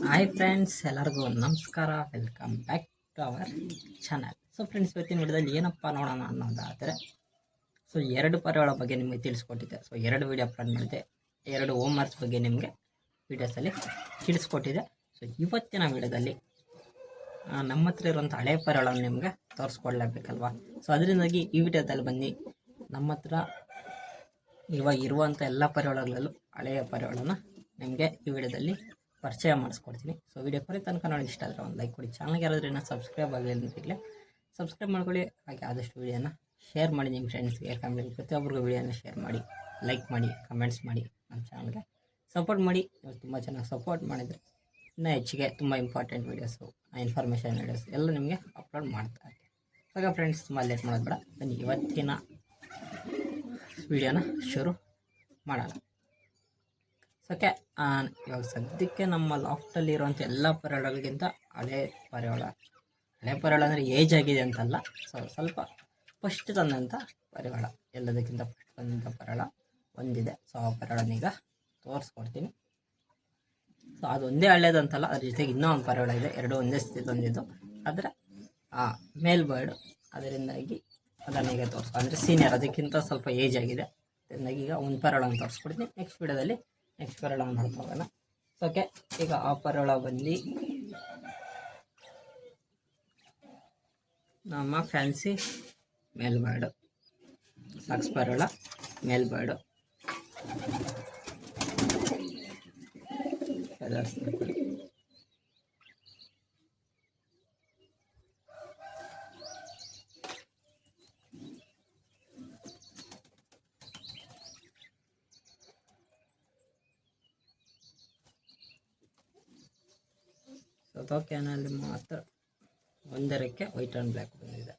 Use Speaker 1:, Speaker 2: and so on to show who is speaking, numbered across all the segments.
Speaker 1: Hi friends ಎಲ್ಲರಿಗೂ ನಮಸ್ಕಾರ. Welcome back to our channel so friends ಇವತ್ತಿನ ವಿಡಿಯೋದಲ್ಲಿ ಏನಪ್ಪ ನೋಡೋಣ ಅನ್ನೋದಾದರೆ ಸೊ ಎರಡು ಪರ್ಯಗಳ ಬಗ್ಗೆ ನಿಮಗೆ ತಿಳಿಸ್ಕೊಟ್ಟಿದ್ದೆ. ಸೊ ಎರಡು ವಿಡಿಯೋ ಅಪ್ಲೋಡ್ ಮಾಡಿದೆ ಎರಡು ಹೋಮ್ ವರ್ಕ್ಸ್ ಬಗ್ಗೆ ನಿಮಗೆ ವೀಡಿಯೋಸಲ್ಲಿ ತಿಳಿಸ್ಕೊಟ್ಟಿದೆ ಸೊ ಇವತ್ತಿನ ವಿಡಿಯೋದಲ್ಲಿ ನಮ್ಮ ಹತ್ರ ಇರುವಂಥ ಹಳೆ ಪರ್ಯಗಳನ್ನು ನಿಮಗೆ ತೋರಿಸ್ಕೊಡ್ಲೇಬೇಕಲ್ವಾ? ಸೊ ಅದರಿಂದಾಗಿ ಈ ವಿಡಿಯೋದಲ್ಲಿ ಬನ್ನಿ. ನಮ್ಮ ಹತ್ರ ಇವಾಗ ಇರುವಂಥ ಎಲ್ಲ ಪರ್ಯಾವಳಗಳಲ್ಲೂ ಹಳೆಯ ಪರಳವನ್ನು ನಿಮಗೆ ಈ ವಿಡಿಯೋದಲ್ಲಿ ಪರಿಚಯ ಮಾಡಿಸ್ಕೊಡ್ತೀನಿ. ಸೊ ವಿಡಿಯೋ ಕೊನೆ ತನಕ ನೋಡಿ ಇಷ್ಟ ಆದರೆ ಒಂದು ಲೈಕ್ ಕೊಡಿ. ಚಾನಲ್ಗೆ ಯಾರಾದರೂ ಇನ್ನೂ ಸಬ್ಸ್ಕ್ರೈಬ್ ಆಗಲಿಲ್ಲ ಅಂತಿರಲಿ ಸಬ್ಸ್ಕ್ರೈಬ್ ಮಾಡ್ಕೊಳ್ಳಿ. ಹಾಗೆ ಆದಷ್ಟು ವಿಡಿಯೋನ ಶೇರ್ ಮಾಡಿ ನಿಮ್ಮ ಫ್ರೆಂಡ್ಸ್ಗೆ ಫ್ಯಾಮಿಲಿಗೆ ಪ್ರತಿಯೊಬ್ಬರಿಗೂ ವಿಡಿಯೋನ ಶೇರ್ ಮಾಡಿ ಲೈಕ್ ಮಾಡಿ ಕಮೆಂಟ್ಸ್ ಮಾಡಿ ನಮ್ಮ ಚಾನಲ್ಗೆ ಸಪೋರ್ಟ್ ಮಾಡಿ. ನೀವು ತುಂಬ ಚೆನ್ನಾಗಿ ಸಪೋರ್ಟ್ ಮಾಡಿದರೆ ಇನ್ನೂ ಹೆಚ್ಚಿಗೆ ತುಂಬ ಇಂಪಾರ್ಟೆಂಟ್ ವೀಡಿಯೋಸು ಇನ್ಫಾರ್ಮೇಷನ್ ವೀಡಿಯೋಸ್ ಎಲ್ಲ ನಿಮಗೆ ಅಪ್ಲೋಡ್ ಮಾಡ್ತಾ ಇರ್ತೀನಿ. ಇವಾಗ ಫ್ರೆಂಡ್ಸ್ ತುಂಬ ಲೇಟ್ ಮಾಡೋದು ಬೇಡ. ಬನ್ನಿ, ಇವತ್ತಿನ ವಿಡಿಯೋನ ಶುರು ಮಾಡೋಣ. ಸೋಕೆ ಇವಾಗ ಸದ್ಯಕ್ಕೆ ನಮ್ಮ ಲಾಫ್ಟಲ್ಲಿ ಇರುವಂಥ ಎಲ್ಲ ಪರ್ಯಾಳಗಳಿಗಿಂತ ಹಳೆ ಪರ್ಯಾಳ ಹಳೆ ಪರ್ಯಾಳ ಅಂದರೆ ಏಜ್ ಆಗಿದೆ ಅಂತಲ್ಲ ಸೊ ಸ್ವಲ್ಪ ಫಸ್ಟ್ ತಂದಂಥ ಪರಿವಾಳ ಎಲ್ಲದಕ್ಕಿಂತ ಫಸ್ಟ್ ತಂದಂಥ ಪರ್ಯಾಳ ಒಂದಿದೆ. ಸೊ ಆ ಪರ್ಯಾಳನೀಗ ತೋರಿಸ್ಕೊಡ್ತೀನಿ. ಸೊ ಅದು ಒಂದೇ ಹಳ್ಳೇದಂತಲ್ಲ ಅದ್ರ ಜೊತೆಗೆ ಇನ್ನೂ ಒಂದು ಪರ್ಯಾಳ ಇದೆ. ಎರಡು ಒಂದೇ ಸ್ಥಿತಿ ತಂದಿದ್ದು. ಆದರೆ, ಆ ಮೇಲ್ ಬರ್ಡ್ ಅದರಿಂದಾಗಿ ಅದನ್ನು ಈಗ ತೋರಿಸ್ಕೊ, ಅಂದರೆ ಸೀನಿಯರ್ ಅದಕ್ಕಿಂತ ಸ್ವಲ್ಪ ಏಜ್ ಆಗಿದೆ. ಅದರಿಂದಾಗಿ ಈಗ ಒಂದು ಪರಳನ್ನು ತೋರಿಸ್ಕೊಡ್ತೀನಿ. ನೆಕ್ಸ್ಟ್ ವಿಡಿಯೋದಲ್ಲಿ ನೆಕ್ಸ್ಟ್ ಅಂತ ನೋಡ್ಕೋಗೋಣ ಸೊ ಓಕೆ ಈಗ ಆ ಪರಳ ಬಂದು ನಮ್ಮ ಫ್ಯಾನ್ಸಿ ಮೇಲ್ಬಾರ್ಡು ಸಾಕ್ಸ್ ಪರಳ ಮೇಲ್ಬಾರ್ಡು ಫೆದರ್ಸ್ ಸೌತ್ ಕ್ಯಾನಲ್ಲಿ ಮಾತ್ರ ಒಂದರಕ್ಕೆ ವೈಟ್ ಆ್ಯಂಡ್ ಬ್ಲ್ಯಾಕ್ ಬಂದಿದೆ.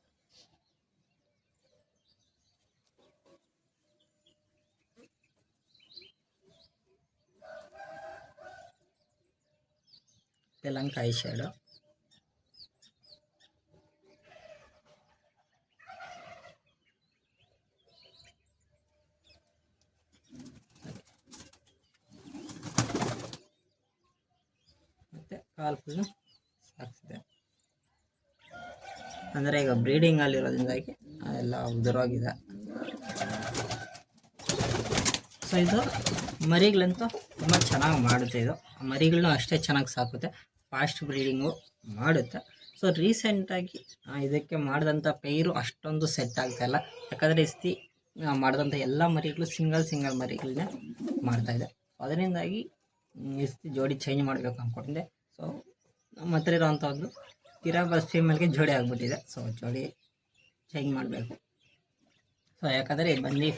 Speaker 1: ತೆಲಂಕಾಯಿ ಶೇಡು ಮತ್ತು ಸಾಕ್ಸಿದೆ ಅಂದರೆ ಈಗ ಬ್ರೀಡಿಂಗ್ ಅಲ್ಲಿರೋದ್ರಿಂದಾಗಿ ಅದೆಲ್ಲ ಉದುರೋಗಿದೆ. ಸೊ ಇದು ಮರಿಗಳಂತೂ ತುಂಬ ಚೆನ್ನಾಗಿ ಮಾಡುತ್ತೆ ಇದು. ಮರಿಗಳನ್ನೂ ಅಷ್ಟೇ ಚೆನ್ನಾಗಿ ಸಾಕುತ್ತೆ. ಫಾಸ್ಟ್ ಬ್ರೀಡಿಂಗು ಮಾಡುತ್ತೆ. ಸೊ ರೀಸೆಂಟಾಗಿ ಇದಕ್ಕೆ ಮಾಡಿದಂಥ ಪೈರು ಅಷ್ಟೊಂದು ಸೆಟ್ ಆಗ್ತಾಯಿಲ್ಲ ಯಾಕಂದರೆ ಇಸ್ತಿ ಮಾಡಿದಂಥ ಎಲ್ಲ ಮರಿಗಳು ಸಿಂಗಲ್ ಸಿಂಗಲ್ ಮರಿಗಳನ್ನೇ ಮಾಡ್ತಾಯಿದೆ ಅದರಿಂದಾಗಿ ಇಸ್ತಿ ಜೋಡಿ ಚೇಂಜ್ ಮಾಡಬೇಕು ಅಂದ್ಕೊಂಡಿದ್ದೆ ಸೊ ನಮ್ಮ ಹತ್ರ ಇರೋವಂಥ ಒಂದು ಬಸ್ ಫೀಮೇಲ್ಗೆ ಜೋಡಿ ಆಗಿಬಿಟ್ಟಿದೆ. ಸೊ ಜೋಡಿ ಚೇಂಜ್ ಮಾಡಬೇಕು. ಸೊ ಯಾಕಂದರೆ ಇದು ಬಂದು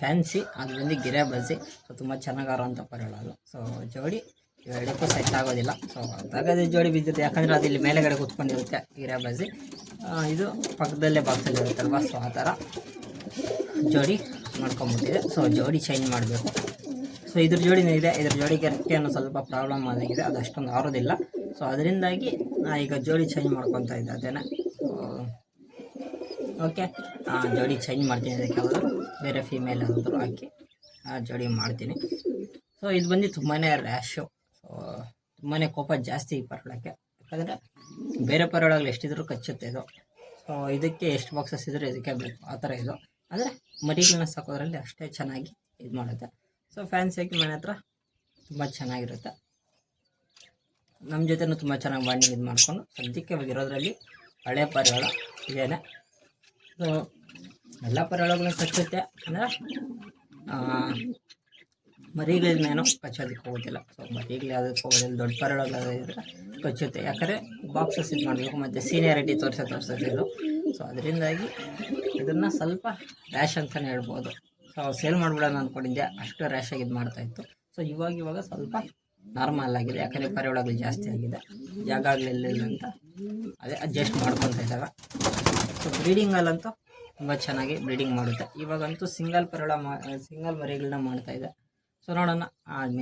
Speaker 1: ಫ್ಯಾನ್ಸಿ ಅದು ಬಂದು ಗಿರೆ ಬಸ್ಸಿ. ಸೊ ತುಂಬ ಚೆನ್ನಾಗಿ ಆರೋಂಥ ಪರ್ಯಾಳ ಅದು. ಸೊ ಜೋಡಿ ಎರಡಕ್ಕೂ ಸೆಟ್ ಆಗೋದಿಲ್ಲ. ಸೊ ಅದಾಗದೇ ಜೋಡಿ ಬಿದ್ದಿರುತ್ತೆ ಯಾಕಂದರೆ ಅದು ಇಲ್ಲಿ ಮೇಲೆಗಡೆ ಕೂತ್ಕೊಂಡಿರುತ್ತೆ ಗಿರೆ ಬಸ್ಸಿ. ಇದು ಪಕ್ಕದಲ್ಲೇ ಬಾಕ್ಸಲ್ಲಿ ಇರುತ್ತಲ್ವ? ಸೊ ಆ ಥರ ಜೋಡಿ ಮಾಡ್ಕೊಂಬಿಟ್ಟಿದೆ ಸೊ ಜೋಡಿ ಚೇಂಜ್ ಮಾಡಬೇಕು. ಸೊ ಇದ್ರ ಜೋಡಿನೇ ಇದೆ. ಇದ್ರ ಜೋಡಿಗೆ ರೆಕ್ಕೆ ಅನ್ನೋ ಸ್ವಲ್ಪ ಪ್ರಾಬ್ಲಮ್ ಆಗಿದೆ. ಅದು ಅಷ್ಟೊಂದು ಆರೋದಿಲ್ಲ. ಸೊ ಅದರಿಂದಾಗಿ ನಾ ಈಗ ಜೋಡಿ ಚೇಂಜ್ ಮಾಡ್ಕೊತಾ ಇದ್ದೆ ಅದೇನೆ? ಓಕೆ ಜೋಡಿ ಚೇಂಜ್ ಮಾಡ್ತೀನಿ ಅದಕ್ಕೆ ಅವರು ಬೇರೆ ಫೀಮೇಲ್ ಯಾವ್ದಾದ್ರು ಹಾಕಿ ಜೋಡಿ ಮಾಡ್ತೀನಿ. ಸೊ ಇದು ಬಂದು ತುಂಬಾ ರ್ಯಾಶು ಸೊ ತುಂಬಾ ಕೋಪ ಜಾಸ್ತಿ ಈ ಪರೋಳಕ್ಕೆ ಯಾಕಂದರೆ ಬೇರೆ ಪರೋಳಗಳು ಎಷ್ಟಿದ್ರೂ ಕಚ್ಚುತ್ತೆ ಇದು. ಸೊ ಇದಕ್ಕೆ ಎಷ್ಟು ಬಾಕ್ಸಸ್ ಇದ್ರೂ ಇದಕ್ಕೆ ಬೇಕು. ಆ ಥರ ಇದು. ಅಂದರೆ ಮರಿಗಳನ್ನ ಸಾಕೋದ್ರಲ್ಲಿ ಅಷ್ಟೇ ಚೆನ್ನಾಗಿ ಇದು ಮಾಡುತ್ತೆ. ಸೊ ಫ್ಯಾನ್ಸಿಯಾಗಿ ಮನೆ ಹತ್ರ ತುಂಬ ಚೆನ್ನಾಗಿರುತ್ತೆ. ನಮ್ಮ ಜೊತೆನೂ ತುಂಬ ಚೆನ್ನಾಗಿ ಬಾಂಡಿಂಗ್ ಇದು ಮಾಡಿಕೊಂಡು ಸದ್ಯಕ್ಕೆ ಇವಾಗ ಇರೋದ್ರಲ್ಲಿ ಹಳೆ ಪರಿಹಾರ ಇದೇನೆ ಸೊ ಎಲ್ಲ ಪರಿಹಾರಗಳು ಕಚ್ಚುತ್ತೆ ಅಂದರೆ ಮರಿಗಳನ್ನೇನು ಕಚ್ಚೋದಕ್ಕೆ ಹೋಗೋದಿಲ್ಲ. ಸೊ ಮರಿಗಳು ಯಾವುದಕ್ಕೆ ಹೋಗೋದಿಲ್ಲ, ದೊಡ್ಡ ಪರಿವಾಳಗಳು ಇದ್ರೆ ಕಚ್ಚುತ್ತೆ. ಯಾಕಂದರೆ ಬಾಕ್ಸಸ್ ಇದು ಮಾಡಬೇಕು, ಮತ್ತು ಸೀನಿಯಾರಿಟಿ ತೋರಿಸೋ ತೋರಿಸೋದಿಲ್ಲ ಸೊ ಅದರಿಂದಾಗಿ ಇದನ್ನು ಸ್ವಲ್ಪ ರ್ಯಾಶ್ ಅಂತಲೇ ಹೇಳ್ಬೋದು. ಸೊ ಸೇಲ್ ಮಾಡಿಬಿಡೋಣ ಅಂದ್ಕೊಂಡಿದ್ದೆ ಅಷ್ಟು ರ್ಯಾಶಾಗಿ ಇದು ಮಾಡ್ತಾಯಿತ್ತು ಸೊ ಇವಾಗ ಇವಾಗ ಸ್ವಲ್ಪ ನಾರ್ಮಲ್ ಆಗಿದೆ. ಯಾಕಂದರೆ ಪರಿವಾಳಗಳು ಜಾಸ್ತಿ ಆಗಿದೆ. ಜಾಗ ಆಗಲಿಲ್ಲ ಅಂತ. ಅದೇ ಅಡ್ಜಸ್ಟ್ ಮಾಡ್ಕೊತಾ ಇದ್ದಾಗ. ಸೊ ಬ್ರೀಡಿಂಗಲ್ಲಂತೂ ತುಂಬ ಚೆನ್ನಾಗಿ ಬ್ರೀಡಿಂಗ್ ಮಾಡುತ್ತೆ. ಇವಾಗಂತೂ ಸಿಂಗಲ್ ಪರಿವಾಳ ಸಿಂಗಲ್ ಮರಿಗಳನ್ನ ಮಾಡ್ತಾ ಇದೆ. ಸೊ ನೋಡೋಣ.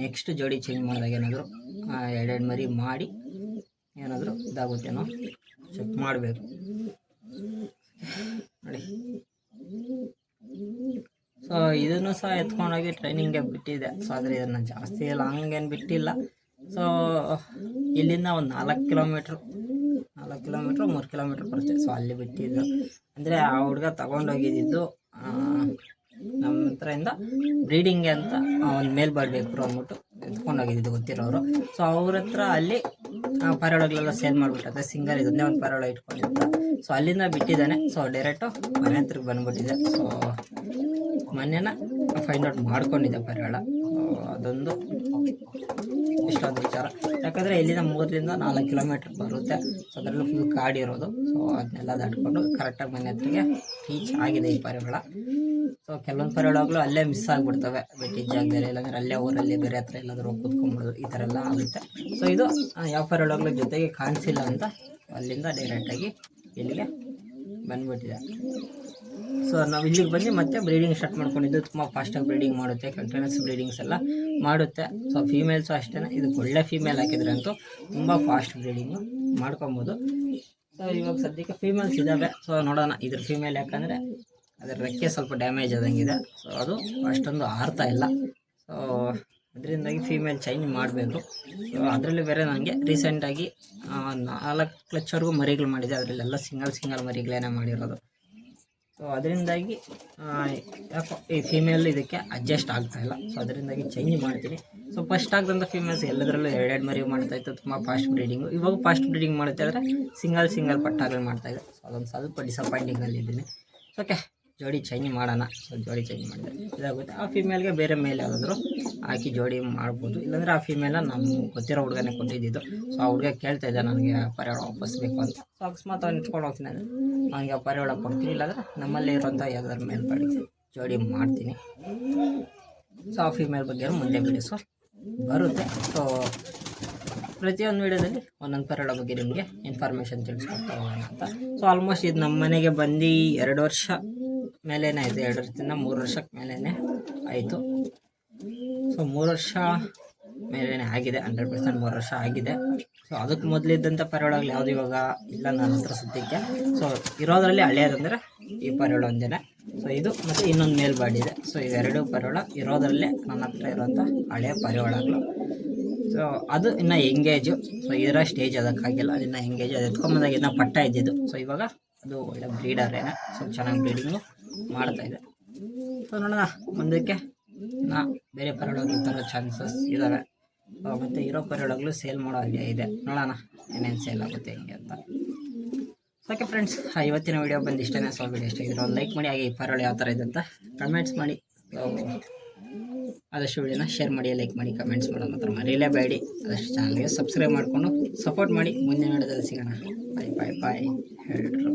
Speaker 1: ನೆಕ್ಸ್ಟ್ ಜೋಡಿ ಚೇಂಜ್ ಮಾಡಿದಾಗ ಏನಾದರೂ ಎರಡೆರಡು ಮರಿ ಮಾಡಿ ಏನಾದರೂ ಇದಾಗುತ್ತೇನೋ ಚೆಕ್ ಮಾಡಬೇಕು ನೋಡಿ ಸೊ ಇದನ್ನು ಸಹ ಎತ್ಕೊಂಡೋಗಿ ಟ್ರೈನಿಂಗ್ಗೆ ಬಿಟ್ಟಿದೆ. ಸೊ ಆದರೆ ಇದನ್ನು ಜಾಸ್ತಿ ಲಾಂಗ್ ಏನು ಬಿಟ್ಟಿಲ್ಲ. ಸೊ ಇಲ್ಲಿಂದ ಒಂದು ನಾಲ್ಕು ಕಿಲೋಮೀಟ್ರ್ ನಾಲ್ಕು ಕಿಲೋಮೀಟ್ರ್ ಮೂರು ಕಿಲೋಮೀಟ್ರ್ ಬರುತ್ತೆ. ಸೊ ಅಲ್ಲಿ ಬಿಟ್ಟಿದ್ದು. ಅಂದರೆ ಆ ಹುಡುಗ ತಗೊಂಡೋಗಿದ್ದು ನಮ್ಮ ಇಂದ ಬ್ರೀಡಿಂಗ್ಗೆ ಅಂತ ಒಂದು ಮೇಲ್ ಬರಬೇಕು ಅಂದ್ಬಿಟ್ಟು ಎತ್ಕೊಂಡೋಗಿದ್ದು ಗೊತ್ತಿರೋರು. ಸೊ ಅವ್ರ ಹತ್ರ ಅಲ್ಲಿ ಪರೋಳಗಳೆಲ್ಲ ಸೇಲ್ ಮಾಡಿಬಿಟ್ಟೆ ಸಿಂಗಲ್ ಇದನ್ನೇ ಒಂದು ಪರೋಳ ಇಟ್ಕೊಂಡಿದ್ದೆ ಸೊ ಅಲ್ಲಿಂದ ಬಿಟ್ಟಿದ್ದಾನೆ. ಸೊ ಡೈರೆಕ್ಟು ಮನೆ ಹತ್ರಕ್ಕೆ ಬಂದ್ಬಿಟ್ಟಿದೆ. ಸೊ ಮನೆನ ಫೈಂಡ್ ಔಟ್ ಮಾಡ್ಕೊಂಡಿದ್ದೆ ಪರೋಳ. ಅದೊಂದು ಇಷ್ಟೊಂದು ವಿಚಾರ. ಯಾಕಂದರೆ ಇಲ್ಲಿಂದ ಮೂರರಿಂದ ನಾಲ್ಕು ಕಿಲೋಮೀಟ್ರ್ ಬರುತ್ತೆ. ಸೊ ಅದರಲ್ಲೂ ಫುಲ್ ಕಾಡಿರೋದು. ಸೊ ಅದನ್ನೆಲ್ಲ ದಾಟ್ಕೊಂಡು ಕರೆಕ್ಟಾಗಿ ಮನೆ ಹತ್ರಗೆ ರೀಚ್ ಆಗಿದೆ ಈ ಪರಿವಾಳ ಸೊ ಕೆಲವೊಂದು ಪರಿವಾಳಗಳು ಅಲ್ಲೇ ಮಿಸ್ ಆಗಿಬಿಡ್ತವೆ. ಬೆಟ್ಟಿದ ಜಾಗದಲ್ಲಿ ಇಲ್ಲಾಂದ್ರೆ ಅಲ್ಲೇ ಊರಲ್ಲಿ ಬೇರೆ ಹತ್ರ ಎಲ್ಲಾದರೂ ಹೋಗಿ ಕುತ್ಕೊಂಡ್ಬಿಡೋದು, ಈ ಥರ ಎಲ್ಲ ಆಗುತ್ತೆ. ಸೊ ಇದು ಯಾವ ಪರಿವಾಳಗಳು ಜೊತೆಗೆ ಕಾಣಿಸಿಲ್ಲ ಅಂತ ಅಲ್ಲಿಂದ ಡೈರೆಕ್ಟಾಗಿ ಇಲ್ಲಿಗೆ ಬಂದ್ಬಿಟ್ಟಿದೆ. ಸೊ ನಾವು ಇಲ್ಲಿಗೆ ಬಂದು ಮತ್ತೆ ಬ್ರೀಡಿಂಗ್ ಸ್ಟಾರ್ಟ್ ಮಾಡ್ಕೊಂಡಿದ್ದು, ತುಂಬ ಫಾಸ್ಟಾಗಿ ಬ್ರೀಡಿಂಗ್ ಮಾಡುತ್ತೆ ಕಂಟಿನ್ಯೂಸ್ ಬ್ರೀಡಿಂಗ್ಸ್ ಎಲ್ಲ ಮಾಡುತ್ತೆ. ಸೊ ಫೀಮೇಲ್ಸು ಅಷ್ಟೇ ಇದಕ್ಕೆ ಒಳ್ಳೆ ಫೀಮೇಲ್ ಹಾಕಿದ್ರೆ ಅಂತೂ ತುಂಬ ಫಾಸ್ಟ್ ಬ್ರೀಡಿಂಗು ಮಾಡ್ಕೊಬೋದು. ಸೊ ಇವಾಗ ಸದ್ಯಕ್ಕೆ ಫೀಮೇಲ್ಸ್ ಇದ್ದಾವೆ ಸೊ ನೋಡೋಣ ಇದ್ರ ಫೀಮೇಲ್ ಯಾಕಂದರೆ ಅದರ ರೆಕ್ಕೆ ಸ್ವಲ್ಪ ಡ್ಯಾಮೇಜ್ ಆದಂಗಿದೆ. ಸೊ ಅದು ಅಷ್ಟೊಂದು ಆರ್ತಾ ಇಲ್ಲ. ಸೊ ಅದರಿಂದಾಗಿ ಫೀಮೇಲ್ ಚೇಂಜ್ ಮಾಡಬೇಕು. ಸೊ ಅದರಲ್ಲಿ ಬೇರೆ ನನಗೆ ರೀಸೆಂಟಾಗಿ ನಾಲ್ಕು ಕ್ಲಚ್ವರೆಗೂ ಮರಿಗಳು ಮಾಡಿದೆ. ಅದರಲ್ಲೆಲ್ಲ ಸಿಂಗಲ್ ಸಿಂಗಲ್ ಮರಿಗಳೇನೇ ಮಾಡಿರೋದು. ಸೊ ಅದರಿಂದಾಗಿ ಯಾಕೋ ಈ ಫೀಮೇಲ್ ಇದಕ್ಕೆ ಅಡ್ಜಸ್ಟ್ ಆಗ್ತಾ ಇಲ್ಲ. ಸೊ ಅದರಿಂದಾಗಿ ಚೇಂಜ್ ಮಾಡ್ತೀನಿ. ಸೊ ಫಸ್ಟ್ ಆಗದಂಥ ಫೀಮೇಲ್ಸ್ ಎಲ್ಲದರಲ್ಲೂ ಎರಡೆರಡು ಮರಿ ಮಾಡ್ತಾ ಇತ್ತು. ತುಂಬ ಫಾಸ್ಟ್ ಬ್ರೀಡಿಂಗು ಇವಾಗ ಫಾಸ್ಟ್ ಬ್ರೀಡಿಂಗ್ ಮಾಡುತ್ತೆ ಆದರೆ ಸಿಂಗಲ್ ಸಿಂಗಲ್ ಪಟ್ಟಾಗಲು ಮಾಡ್ತಾ ಇದೆ. ಸೊ ಅದೊಂದು ಸ್ವಲ್ಪ ಡಿಸಪಾಯಿಂಟಿಂಗಲ್ಲಿ ಇದ್ದೀನಿ ಓಕೆ ಜೋಡಿ ಚೇಂಜ್ ಮಾಡೋಣ. ಸೊ, ಜೋಡಿ ಚೇಂಜ್ ಮಾಡಿದ್ರೆ ಇದಾಗುತ್ತೆ. ಆ ಫೀಮೇಲ್ಗೆ ಬೇರೆ ಮೇಲೆ ಯಾವುದಾದ್ರು ಹಾಕಿ ಜೋಡಿ ಮಾಡ್ಬೋದು. ಇಲ್ಲಾಂದರೆ ಆ ಫೀಮೇಲ ನಮ್ಮ ಗೊತ್ತಿರೋ ಹುಡುಗನೇ ಕೊಟ್ಟಿದ್ದು ಸೊ, ಆ ಹುಡುಗ ಕೇಳ್ತಾ ಇದ್ದ, ನನಗೆ ಪರಿವಾಳ ವಾಪಸ್ ಬೇಕು ಅಂತ. ಸೊ, ಅಕಸ್ಮಾತ್ ಅವ್ನು ಇಟ್ಕೊಂಡು ಹೋಗ್ತೀನಿ ಅಂದರೆ ಅವನಿಗೆ ಪರಿವಾಳ ಕೊಡ್ತೀನಿ. ಇಲ್ಲಾಂದರೆ ನಮ್ಮಲ್ಲಿ ಇರೋಂಥ ಯಾವ್ದಾದ್ರು ಮೇಲ್ಪಡಿ ಜೋಡಿ ಮಾಡ್ತೀನಿ. ಸೊ, ಆ ಫೀಮೇಲ್ ಬಗ್ಗೆ ಮುಂದೆ ವಿಡಿಯೋಸು ಬರುತ್ತೆ. ಸೊ, ಪ್ರತಿಯೊಂದು ವೀಡಿಯೋದಲ್ಲಿ ಒಂದೊಂದು ಪರಿಹಾರ ಬಗ್ಗೆ ನಿಮಗೆ ಇನ್ಫಾರ್ಮೇಷನ್ ತಿಳಿಸ್ಕೊಡ್ತಾ ಹೋಗೋಣ ಅಂತ. ಸೊ ಆಲ್ಮೋಸ್ಟ್ ಇದು ನಮ್ಮ ಮನೆಗೆ ಬಂದು ಎರಡು ವರ್ಷ ಮೇಲೇನೆ ಇದೆ, ಎರಡು ವರ್ಷದಿಂದ ಮೂರು ವರ್ಷಕ್ಕೆ ಮೇಲೇ ಆಯಿತು. ಸೊ ಮೂರು ವರ್ಷ ಮೇಲೇನೆ ಆಗಿದೆ, ಹಂಡ್ರೆಡ್ ಪರ್ಸೆಂಟ್ ಮೂರು ವರ್ಷ ಆಗಿದೆ. ಸೊ ಅದಕ್ಕೆ ಮೊದಲಿದ್ದಂಥ ಪರಿವಾಳಗಳು ಯಾವುದು ಇವಾಗ ಇಲ್ಲ ನನ್ನ ಹತ್ರ ಸದ್ಯಕ್ಕೆ. ಸೊ ಇರೋದ್ರಲ್ಲಿ ಹಳೆಯದಂದರೆ ಈ ಪರಿವಾಳ ಒಂದೇನೆ. ಸೊ ಇದು ಮತ್ತು ಇನ್ನೊಂದು ಮೇಲ್ಬಾಡಿ ಇದೆ. ಸೊ ಇವೆರಡು ಪರಿವಾಳ ಇರೋದರಲ್ಲೇ ನನ್ನ ಹತ್ರ ಇರೋಂಥ ಹಳೆಯ ಪರಿವಾಳಗಳು ಸೊ ಅದು ಇನ್ನು ಎಂಗೇಜು. ಸೊ ಇದರ ಸ್ಟೇಜ್ ಅದಕ್ಕಾಗಿಲ್ಲ. ಅದನ್ನ ಎಂಗೇಜ್. ಅದು ಎತ್ಕೊಂಬಂದಾಗ ಇನ್ನೂ ಪಟ್ಟ ಇದ್ದಿದ್ದು. ಸೊ ಇವಾಗ ಅದು ಒಳ್ಳೆ ಬ್ರೀಡರೇನೆ ಸೊ ಚೆನ್ನಾಗಿ ಬ್ರೀಡಿಂಗು. ಮಾಡ್ತಾ ಇದೆ ಸೊ ನೋಡೋಣ. ಮುಂದಕ್ಕೆ ನಾ ಬೇರೆ ಪರಿವಾಳಗಳು ತರೋ ಚಾನ್ಸಸ್ ಇದ್ದಾವೆ ಮತ್ತೆ ಇರೋ ಪರಡೋಗ್ಲು ಸೇಲ್ ಮಾಡೋ ಹಾಗೆ ಇದೆ. ನೋಡೋಣ ಏನೇನು ಸೇಲ್ ಆಗುತ್ತೆ ಹಿಂಗೆ ಅಂತ. ಓಕೆ ಫ್ರೆಂಡ್ಸ್ ಇವತ್ತಿನ ವಿಡಿಯೋ ಬಂದು ಇಷ್ಟೇ ಸೊ ವಿಡಿಯೋ ಇಷ್ಟ ಇದ್ರೆ ಒಂದು ಲೈಕ್ ಮಾಡಿ. ಹಾಗೆ ಈ ಪರಳು ಯಾವ ಥರ ಇದೆ ಅಂತ ಕಮೆಂಟ್ಸ್ ಮಾಡಿ. ಆದಷ್ಟು ವಿಡಿಯೋನ ಶೇರ್ ಮಾಡಿ ಲೈಕ್ ಮಾಡಿ ಕಮೆಂಟ್ಸ್ ಮಾಡೋ. ಮಾತ್ರ ಮರೀಲೇಬೇಡಿ ಆದಷ್ಟು ಚಾನಲ್ಗೆ ಸಬ್ಸ್ಕ್ರೈಬ್ ಮಾಡಿಕೊಂಡು ಸಪೋರ್ಟ್ ಮಾಡಿ. ಮುಂದಿನ ವಿಡಿಯೋದಲ್ಲಿ ಸಿಗೋಣ. ಬಾಯ್ ಬಾಯ್ ಬಾಯ್ ಹೇಳ್ರು.